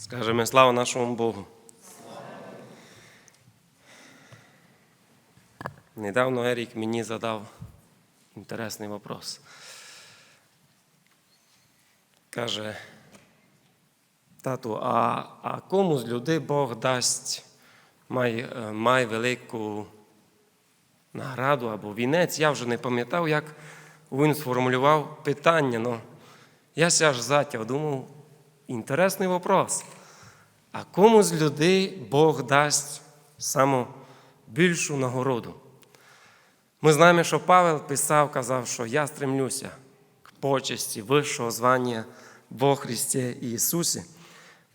Скажемо слава нашому Богу. Недавно Ерік мені задав інтересний вопрос. Каже, тату, а, а кому з людей Бог дасть май, е, май велику награду або вінець? Я вже не пам'ятав, як він сформулював питання. Но я ся аж затяв, думав, інтересний вопрос. А кому з людей Бог дасть саму більшу нагороду? Ми знаємо, що Павел писав, казав, що я стремлюся к почесті вищого звання во Христі Ісусі.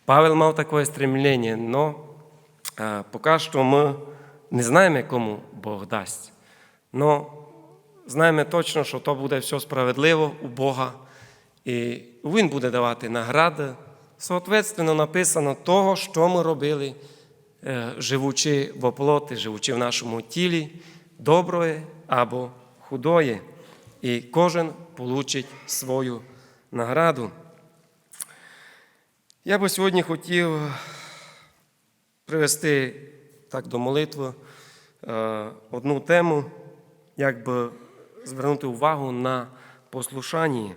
Павел мав таке стремлення, але поки що ми не знаємо, кому Бог дасть. Но знаємо точно, що то буде все справедливо у Бога, і Він буде давати награди. Соответственно, написано того, що ми робили, е, живучи в оплоті, живучи в нашому тілі, доброе або худое. І кожен получить свою награду. Я би сьогодні хотів привести так до молитви е, одну тему, як би звернути увагу на послушання.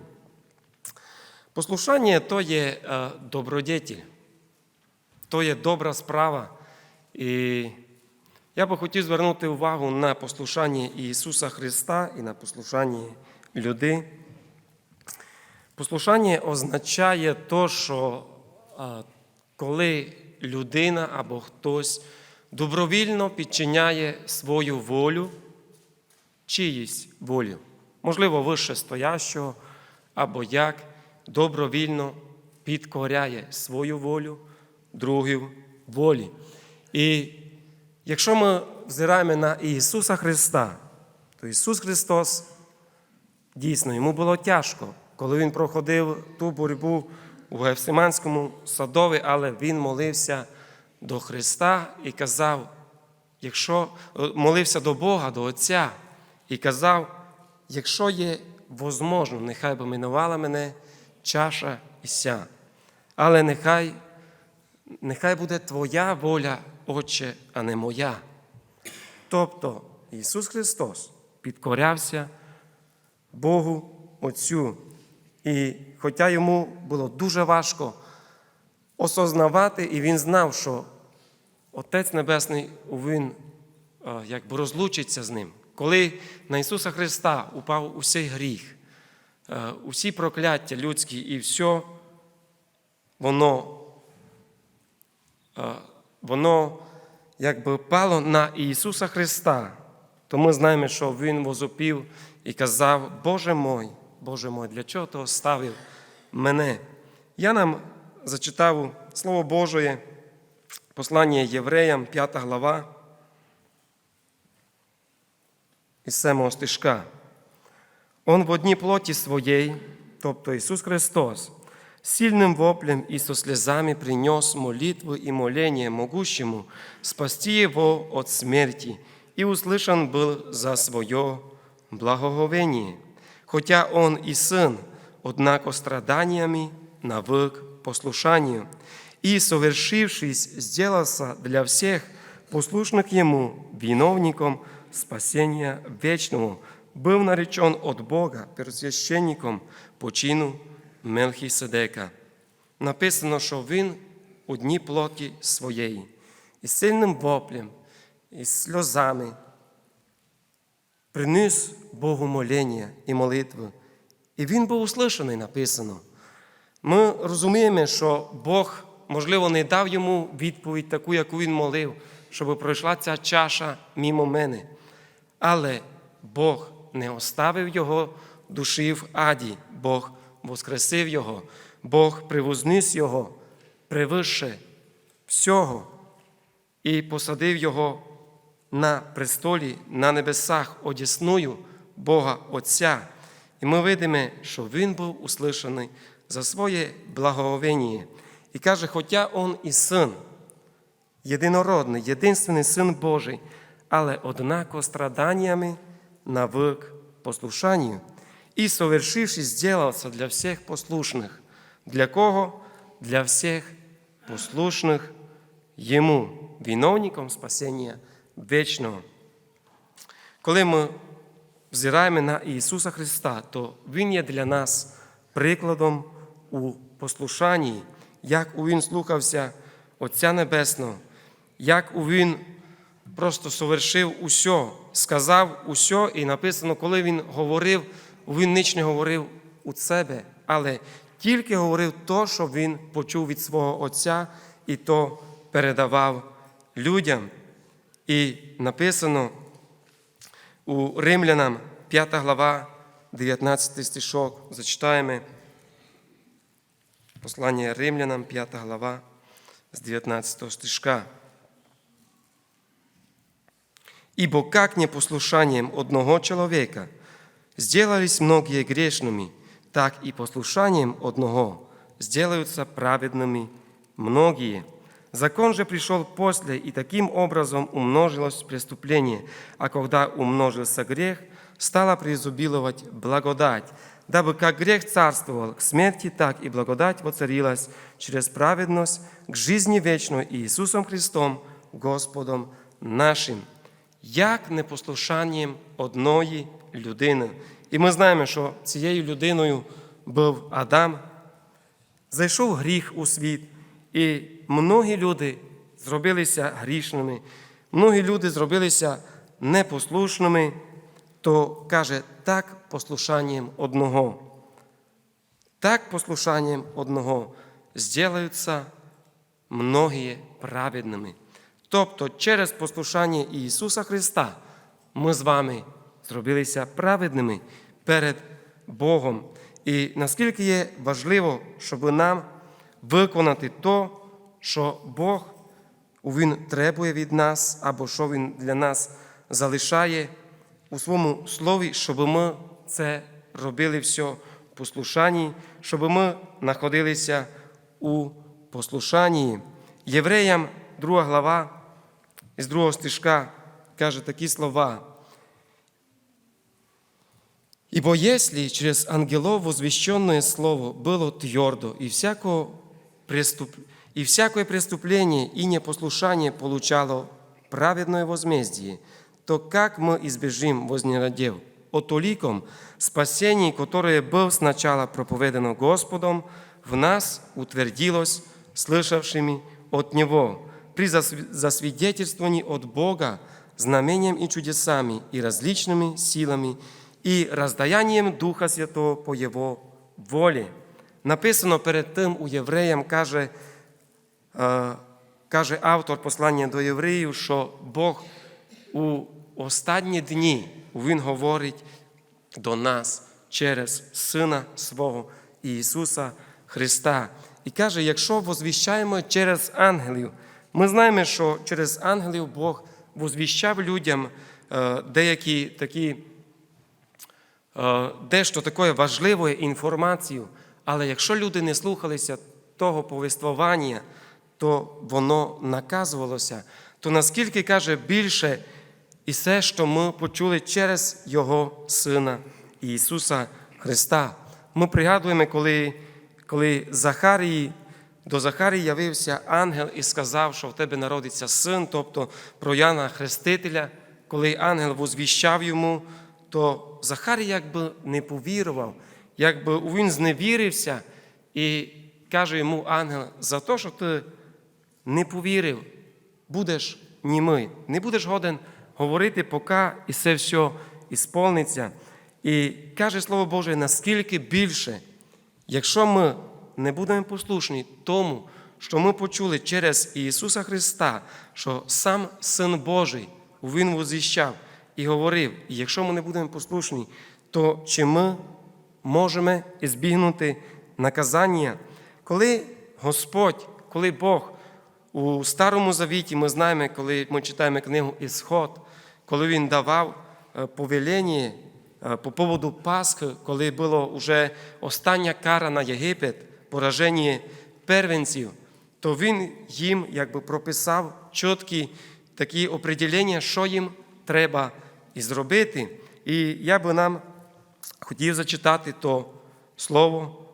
Послушання то є е, добродетель, то є добра справа. І я би хотів звернути увагу на послушання Ісуса Христа і на послушання людей. Послушання означає то, що е, коли людина або хтось добровільно підчиняє свою волю чиїсь волю, можливо, вище стоящого, або як добровільно підкоряє свою волю других волі. І якщо ми взираємо на Ісуса Христа, то Ісус Христос дійсно йому було тяжко, коли Він проходив ту боротьбу у Гефсиманському садові, але Він молився до Христа і казав, якщо молився до Бога, до Отця, і казав, якщо є возможно, нехай би минувала мене чаша і ся. Але нехай, нехай буде Твоя воля, Отче, а не моя. Тобто Ісус Христос підкорявся Богу Отцю. І хоча йому було дуже важко осознавати, і він знав, що Отець Небесний він е, якби розлучиться з ним. Коли на Ісуса Христа упав усей гріх, усі прокляття людські і все, воно, е, воно якби пало на Ісуса Христа, то ми знаємо, що Він возопів і казав, Боже мой, Боже мой, для чого ти оставив мене? Я нам зачитав Слово Божє, послання Євреям, 5 глава, із 7 стишка. Он в одній плоті своєї, тобто Ісус Христос, сильным воплем и со слезами принес молитву и моление могущему спасти его от смерти, и услышан был за свое благоговение. Хотя он и сын, однако страданиями навык послушанию, и, совершившись, сделался для всех послушных ему виновником спасения вечного, был наречен от Бога первосвященником по чину Мелхіседека. Написано, що він у дні плоті своєї, із сильним воплем, із сльозами приніс Богу моління і молитви. І він був услышаний, написано. Ми розуміємо, що Бог, можливо, не дав йому відповідь таку, яку він молив, щоб пройшла ця чаша мімо мене. Але Бог не оставив його душі в аді, Бог воскресив Його, Бог привозніс Його превише всього і посадив Його на престолі на небесах одісною Бога Отця. І ми видимо, що Він був услышаний за своє благоговення. І каже, хоча Он і син, єдинородний, єдинственний Син Божий, але однако страданнями навик послушанню и, совершившись, сделался для всех послушных. Для кого? Для всех послушних Йому, виновником спасіння вічного. Коли ми взираємо на Ісуса Христа, то Він є для нас прикладом у послушанні, як у Він слухався Отця Небесного, як у Він просто совершив усе, сказав усе, і написано, коли Він говорив, Він ніч не говорив у себе, але тільки говорив то, що Він почув від свого Отця, і то передавав людям. І написано у Римлянам 5 глава, 19 стишок, зачитаємо. Послання Римлянам, 5 глава, з 19 стишка. Ибо как непослушанием одного человека сделались многие грешными, так и послушанием одного сделаются праведными многие. Закон же пришел после, и таким образом умножилось преступление, а когда умножился грех, стала преизобиловать благодать, дабы как грех царствовал к смерти, так и благодать воцарилась через праведность к жизни вечной Иисусом Христом, Господом нашим. Як непослушанням одної людини. І ми знаємо, що цією людиною був Адам, зайшов гріх у світ, і многі люди зробилися грішними, многі люди зробилися непослушними, то каже, так послушанням одного. Так послушанням одного зділаються многі праведними. Тобто через послушання Ісуса Христа ми з вами зробилися праведними перед Богом. І наскільки є важливо, щоб нам виконати то, що Бог Він требує від нас, або що Він для нас залишає у своєму слові, щоб ми це робили все в послушанні, щоб ми знаходилися у послушанні. Євреям, 2 глава, із другого стишка каже такі слова. Ибо если через ангелов возвещенное слово было твердо, и, всякое преступ... и всякое преступление и непослушание получало праведное возмездие, то как мы избежим возненадев о толиком спасении, которое было сначала проповедано Господом, в нас утвердилось слышавшими от Него, при засвидетельствовании от Бога знамением и чудесами и различными силами і роздаянием Духа Святого по Його волі. Написано перед тим у євреям, каже, каже автор послання до євреїв, що Бог у останні дні Він говорить до нас через Сина свого Ісуса Христа. І каже, якщо возвіщаємо через ангелів, ми знаємо, що через ангелів Бог возвіщав людям е, деякі такі е, дещо такої важливої інформації, але якщо люди не слухалися того повествування, то воно наказувалося, то наскільки каже більше і все, що ми почули через Його Сина Ісуса Христа. Ми пригадуємо, коли, коли Захарії, до Захарії явився ангел і сказав, що в тебе народиться син, тобто про Яна Хрестителя, коли ангел возвіщав йому, то Захарій якби не повірував, якби він зневірився і каже йому ангел, за те, що ти не повірив, будеш німий, не будеш годен говорити, поки і це все ісполниться. І каже Слово Боже, наскільки більше, якщо ми не будемо послушні тому, що ми почули через Ісуса Христа, що сам Син Божий Він возвіщав і говорив, якщо ми не будемо послушні, то чи ми можемо збігнути наказання, коли Господь, коли Бог у Старому Завіті, ми знаємо, коли ми читаємо книгу Ісход, коли Він давав е, повеління е, по поводу Пасхи, коли було вже остання кара на Єгипет, пораження первенців, то він їм якби прописав чіткі такі определення, що їм треба і зробити. І я би нам хотів зачитати то слово.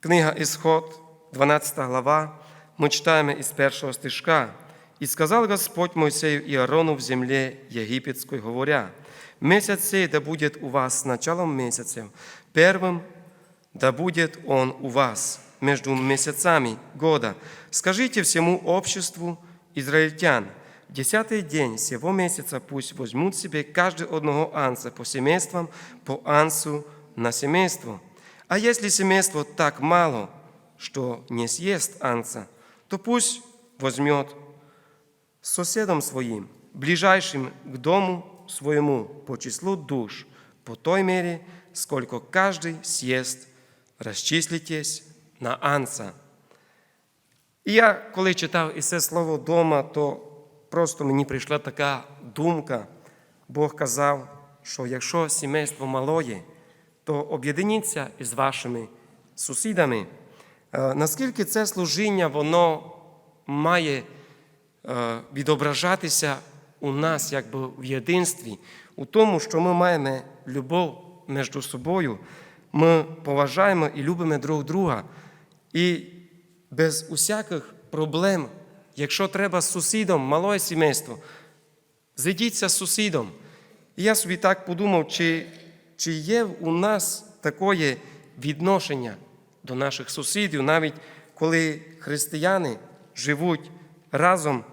Книга Ісход, 12 глава, ми читаємо із першого стишка. «І сказал Господь Мойсею и Аарону в земле египетской, говоря, «Месяц сей да будет у вас началом месяца, первым да будет он у вас между месяцами года. Скажите всему обществу израильтян, в десятый день сего месяца пусть возьмут себе каждый одного анса по семействам, по ансу на семейство. А если семейство так мало, что не съест анса, то пусть возьмет соседом своим, ближайшим к дому своему по числу душ, по той мере, сколько каждый съест, розчислітесь на анса. І я, коли читав і це слово вдома, то просто мені прийшла така думка. Бог казав, що якщо сімейство малоє, то об'єдніться із вашими сусідами. Е, Наскільки це служіння, воно має е, відображатися у нас якби в єдинстві, у тому, що ми маємо любов між собою, ми поважаємо і любимо друг друга. І без усяких проблем, якщо треба з сусідом, малое сімейство, зайдіться з сусідом. І я собі так подумав, чи, чи є у нас таке відношення до наших сусідів, навіть коли християни живуть разом,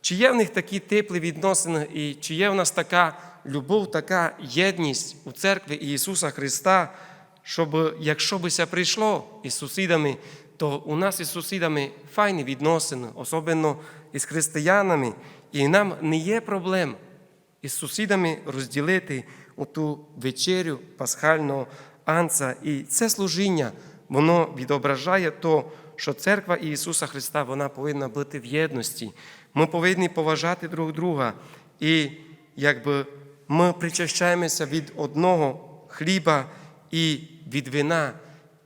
чи є в них такі теплі відносини, і чи є в нас така любов, така єдність у церкві Ісуса Христа, щоб якщо би це прийшло із сусідами, то у нас із сусідами файні відносини, особливо із християнами, і нам не є проблем із сусідами розділити ту вечерю пасхального анца. І це служіння, воно відображає то, що церква Ісуса Христа вона повинна бути в єдності. Ми повинні поважати друг друга. І якби ми причащаємося від одного хліба і від вина,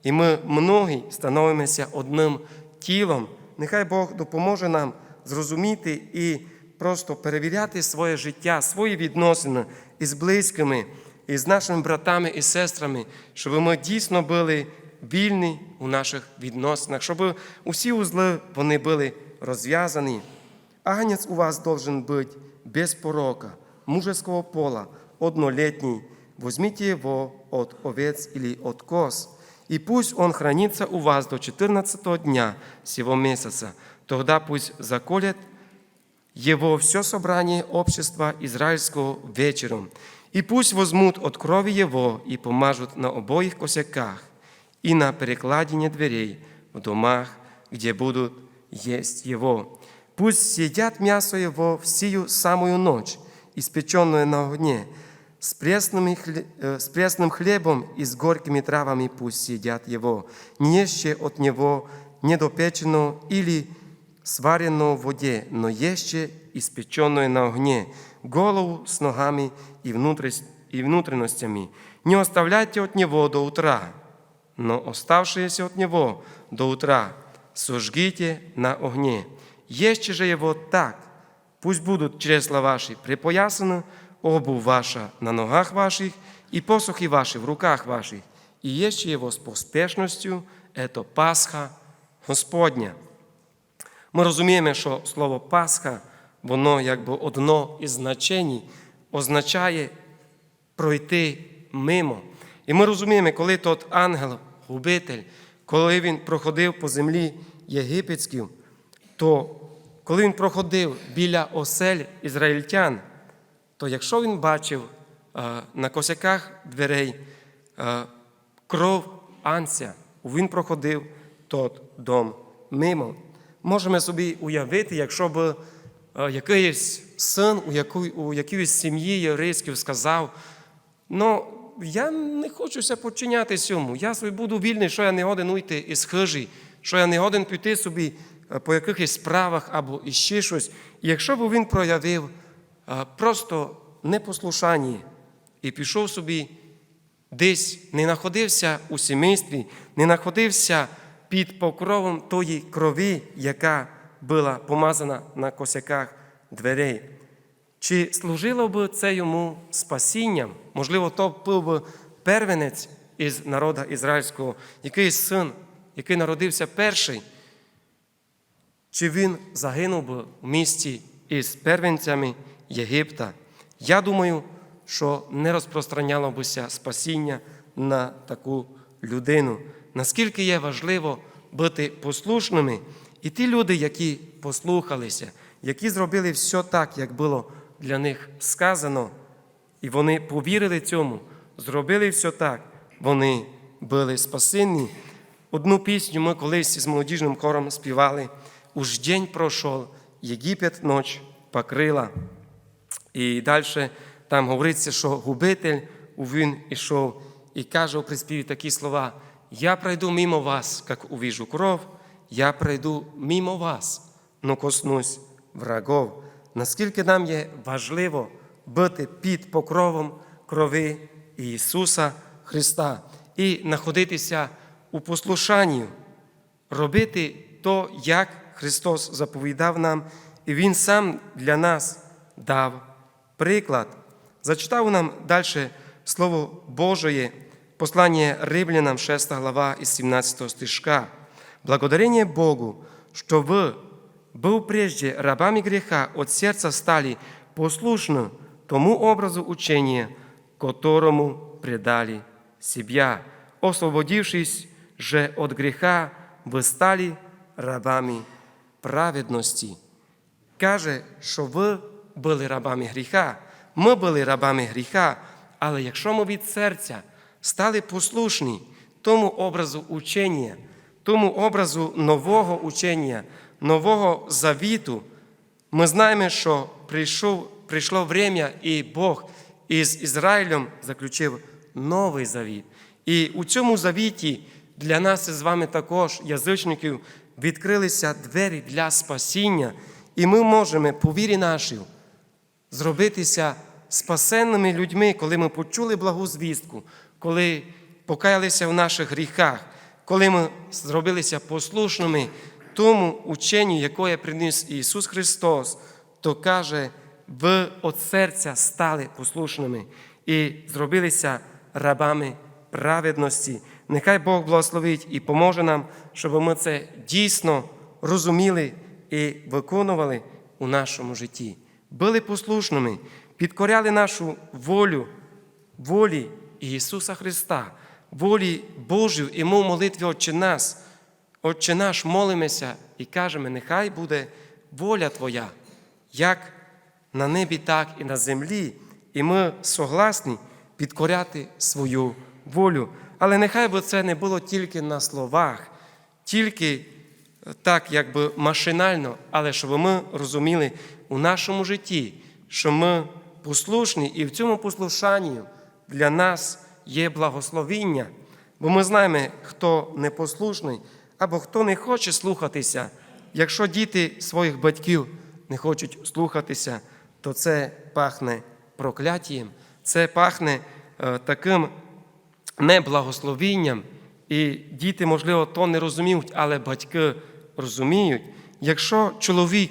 і ми многі становимося одним тілом. Нехай Бог допоможе нам зрозуміти і просто перевіряти своє життя, свої відносини із близькими, з нашими братами і сестрами, щоб ми дійсно були вільні у наших відносинах, щоб усі узли вони були розв'язані. Агнец у вас должен быть без порока, мужеского пола, однолетний. Возьмите его от овец или от коз, и пусть он хранится у вас до 14 дня сего месяца. Тогда пусть заколет его все собрание общества израильского вечером, и пусть возьмут от крови его и помажут на обоих косяках и на перекладине дверей в домах, где будут есть его. Пусть съедят мясо его в сию самую ночь, испеченное на огне, с, пресными хле- э, с пресным хлебом и с горькими травами пусть съедят его, не ешьте от него недопеченного или сваренного в воде, но ешьте испеченное на огне, голову с ногами и, внутрес- и внутренностями. Не оставляйте от него до утра, но оставшиеся от него до утра сожгите на огне. Ешьте же его так, пусть будут чресла ваши припоясаны, обувь ваша на ногах ваших и посохи ваши в руках ваших, и ешьте его с поспешностью, это Пасха Господня. Ми розуміємо, що слово Пасха, воно якби одно із значень означає пройти мимо. І ми розуміємо, коли тот ангел-губитель, коли він проходив по землі єгипетській, то коли він проходив біля осель ізраїльтян, то якщо він бачив е, на косяках дверей е, кров анця, він проходив тот дом мимо. Можемо собі уявити, якщо б е, якийсь син у, якійсь сім'ї єврейській сказав, ну, я не хочуся подчиняти цьому, я собі буду вільний, що я не годен уйти із хижі, що я не годен піти собі по якихось справах або іще щось. І якщо б він проявив просто непослушання і пішов собі десь не знаходився у сімействі, не знаходився під покровом тої крові, яка була помазана на косяках дверей. Чи служило б це йому спасінням? Можливо, то був би первенець із народа ізраїльського, якийсь син який народився перший, чи він загинув би в місті із первенцями Єгипта? Я думаю, що не розпространяло бися спасіння на таку людину. Наскільки є важливо бути послушними, і ті люди, які послухалися, які зробили все так, як було для них сказано, і вони повірили цьому, зробили все так, вони були спасені. Одну пісню ми колись з молодіжним хором співали. Уж день пройшов, Єгипет ноч покрила. І далі там говориться, що губитель він ішов і каже у приспіві такі слова: Я пройду мимо вас, як увижу кров, я пройду мимо вас, но коснусь врагов. Наскільки нам є важливо бути під покровом крови Ісуса Христа і знаходитися у послушанні, робити то, як Христос заповідав нам, і Він сам для нас дав приклад. Зачитав нам далі Слово Божие, послання Римлянам, 6 глава із 17 стишка. Благодарение Богу, что вы, был прежде рабами греха, от сердца стали послушны тому образу учения, которому предали себя. Освободившись же от греха, вы стали рабами праведності. Каже, що ви були рабами гріха, ми були рабами гріха, але якщо ми від серця стали послушні тому образу учення, тому образу нового учення, нового завіту, ми знаємо, що прийшов, прийшло время, і Бог із Ізраїлем заключив новий завіт. І у цьому завіті для нас з вами також, язичників, відкрилися двері для спасіння, і ми можемо, по вірі нашій, зробитися спасенними людьми, коли ми почули благу звістку, коли покаялися в наших гріхах, коли ми зробилися послушними тому ученню, яке приніс Ісус Христос, то каже, ви від серця стали послушними і зробилися рабами праведності. Нехай Бог благословить і поможе нам, щоб ми це дійсно розуміли і виконували у нашому житті. Були послушними, підкоряли нашу волю, волі Ісуса Христа, волі Божої, і ми в молитві Отче нас, Отче наш, молимося і кажемо, нехай буде воля Твоя, як на небі, так і на землі, і ми согласні підкоряти свою волю. Але нехай би це не було тільки на словах, тільки так, якби машинально, але щоб ми розуміли у нашому житті, що ми послушні, і в цьому послушанні для нас є благословіння, бо ми знаємо, хто непослушний або хто не хоче слухатися. Якщо діти своїх батьків не хочуть слухатися, то це пахне прокляттям, це пахне е, таким неблагословінням, і діти, можливо, то не розуміють, але батьки розуміють. Якщо чоловік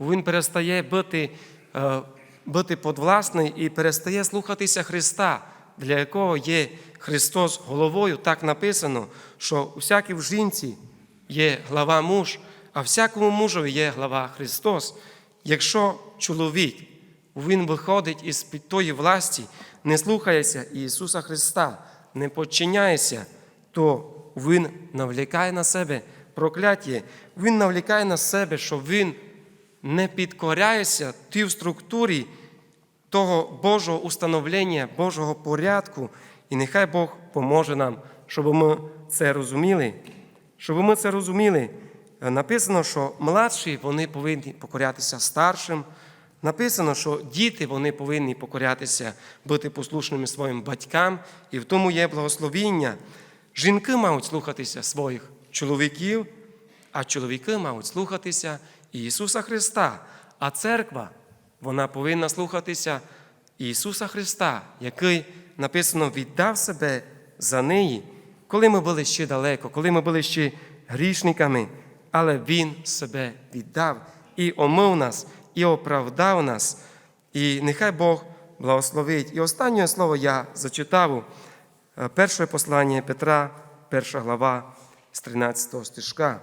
він перестає бути, е, бути подвласний і перестає слухатися Христа, для якого є Христос головою, так написано, що у всякій в жінці є глава муж, а всякому мужові є глава Христос. Якщо чоловік він виходить із під тої власті, не слухається Ісуса Христа, не подчиняється, то Він навлікає на себе прокляття, Він навлікає на себе, що Він не підкоряється тій в структурі того Божого установлення, Божого порядку. І нехай Бог поможе нам, щоб ми це розуміли. Щоб ми це розуміли, написано, що младші вони повинні покорятися старшим. Написано, що діти вони повинні покорятися, бути послушними своїм батькам, і в тому є благословіння. Жінки мають слухатися своїх чоловіків, а чоловіки мають слухатися Ісуса Христа. А церква вона повинна слухатися Ісуса Христа, який написано віддав себе за неї, коли ми були ще далеко, коли ми були ще грішниками, але Він себе віддав і омив нас і оправдав нас. І нехай Бог благословить. І останнє слово я зачитав. Перше послання Петра, перша глава з 13 стишка.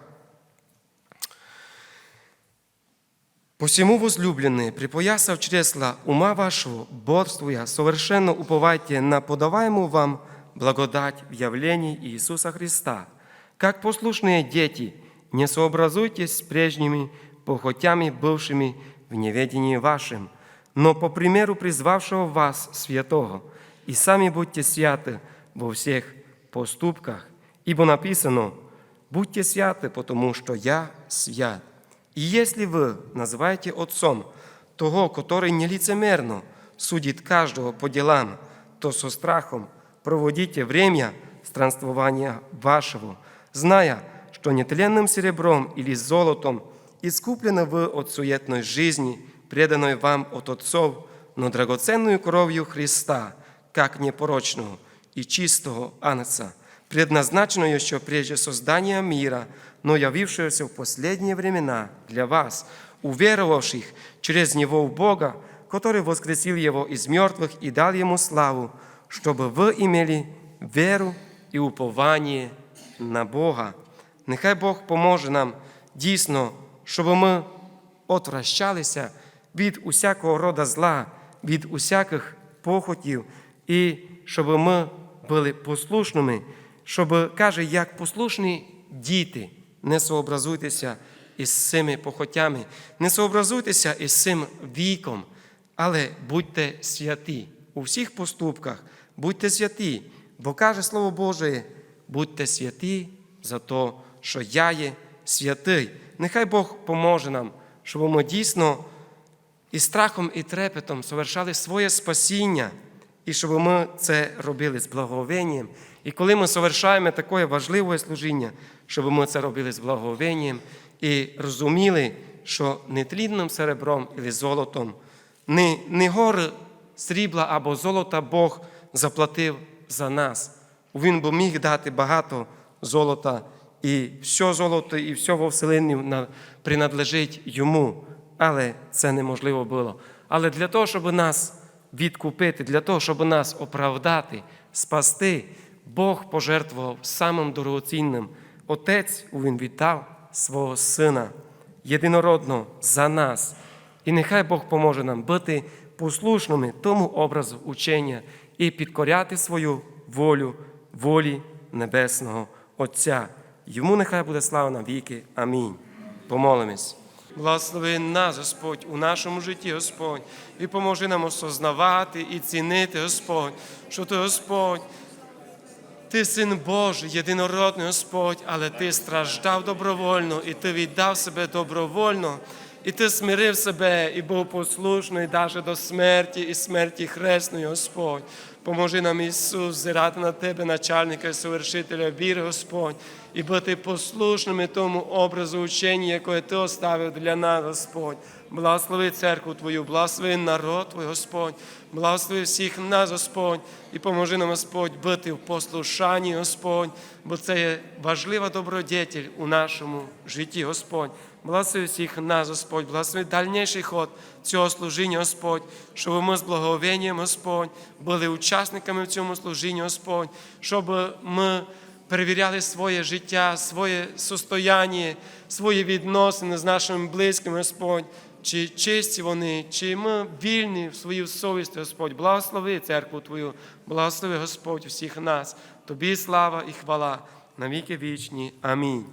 Посему, возлюбленные, припоясав чресла ума вашего, бодствуя, совершенно уповайте на подаваемую вам благодать в явлении Иисуса Христа. Как послушные дети, не сообразуйтесь с прежними похотями, бывшими в неведении вашем, но по примеру призвавшего вас святого, и сами будьте святы во всех поступках, ибо написано, будьте святы, потому что я свят. И если вы называете Отцом того, который нелицемерно судит каждого по делам, то со страхом проводите время странствования вашего, зная, что нетленным серебром или золотом искуплены вы от суетной жизни, преданной вам от отцов, но драгоценную кровью Христа, как непорочного и чистого анца, предназначенную еще прежде создания мира, но явившегося в последние времена для вас, уверовавших через Него в Бога, который воскресил Его из мертвых и дал Ему славу, чтобы вы имели веру і уповання на Бога. Нехай Бог поможе нам дійсно, щоб ми отвращалися від усякого рода зла, від усяких похотів, і щоб ми були послушними, щоб, каже, як послушні діти, не сообразуйтеся із цими похотями, не сообразуйтеся із цим віком, але будьте святі у всіх поступках, будьте святі, бо каже Слово Боже, будьте святі за те, що я є святий. Нехай Бог поможе нам, щоб ми дійсно і страхом, і трепетом совершали своє спасіння, і щоб ми це робили з благовінням. І коли ми совершаємо таке важливе служіння, щоб ми це робили з благовінням і розуміли, що не тлінним серебром і золотом, не, не гори срібла або золота Бог заплатив за нас. Він би міг дати багато золота, і все золото, і все во вселенні принадлежить йому. Але це неможливо було. Але для того, щоб нас відкупити, для того, щоб нас оправдати, спасти, Бог пожертвував самим дорогоцінним. Отець він віддав свого Сина єдинородно за нас. І нехай Бог поможе нам бути послушними тому образу учення і підкоряти свою волю, волі Небесного Отця. Йому нехай буде слава на віки. Амінь. Помолимось. Благослови нас, Господь, у нашому житті, Господь, і поможи нам осознавати і цінити, Господь, що ти, Господь, ти син Божий, єдинородний Господь, але ти страждав добровольно, і ти віддав себе добровольно, і ти смирив себе і був послушний навіть до смерті і смерті хресної, Господь. Поможи нам, Ісус, зирати на Тебе, начальника і совершителя віри, Господь, і бути послушними тому образу учення, яке Ти оставив для нас, Господь. Благослови церкву Твою, благослови народ Твій, Господь, благослови всіх нас, Господь, і поможи нам, Господь, бути в послушанні, Господь, бо це є важлива добродетель у нашому житті, Господь. Благослови всіх нас, Господь, благослови дальніший ход цього служіння, Господь, щоб ми з благовінням, Господь, були учасниками в цьому служінні, Господь, щоб ми перевіряли своє життя, своє состояння, свої відносини з нашими близькими, Господь, чи чисті вони, чи ми вільні в своїй совісті, Господь. Благослови церкву Твою, благослови Господь всіх нас. Тобі слава і хвала на віки вічні. Амінь.